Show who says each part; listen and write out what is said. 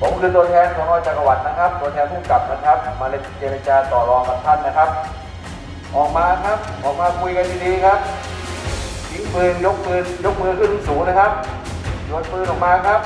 Speaker 1: ผมคือตัวแทนของจักรวรรดินะครับ ตัวแทนผู้กลับนะครับ มาเจรจาต่อรองกับท่านนะครับ ออกมาครับ ออกมาคุยกันดีๆครับทิ้งปืนยกปืนยกมือขึ้นสูงนะครับโยนปืนออกมาครับ